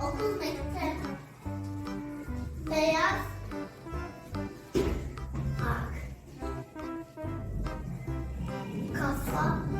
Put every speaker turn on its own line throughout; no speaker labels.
Okul mekte. Beyaz. Ak. Kafa.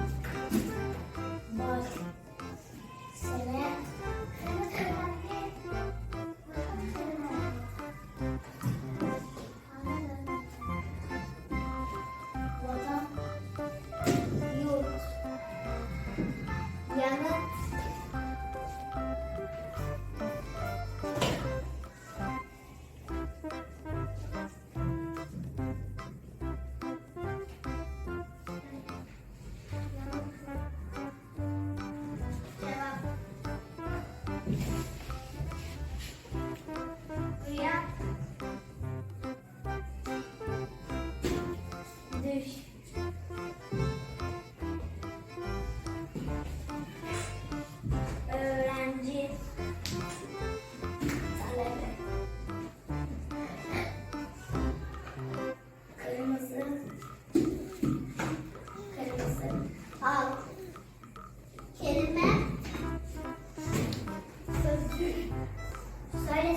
Söyle.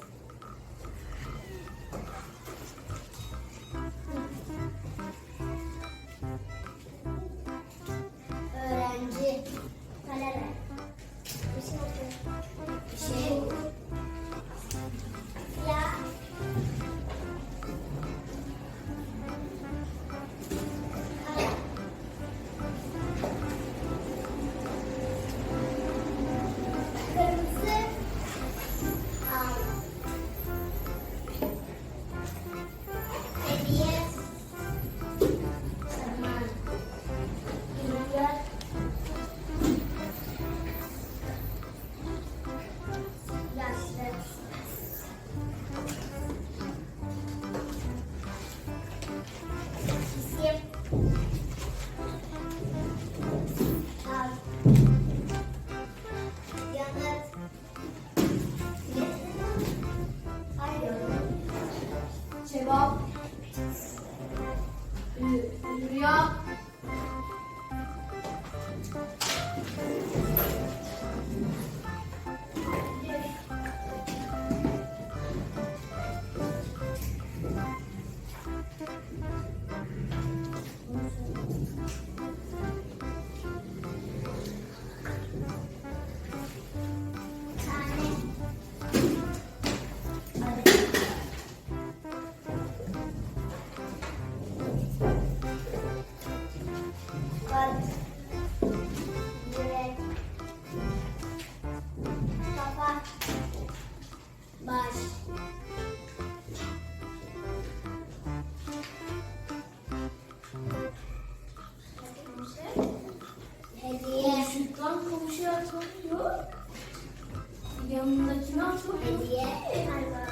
제법 그 유력 Komşudan komşuya atılıyor. Yanındakine atılıyor. Hediye.
Hediye.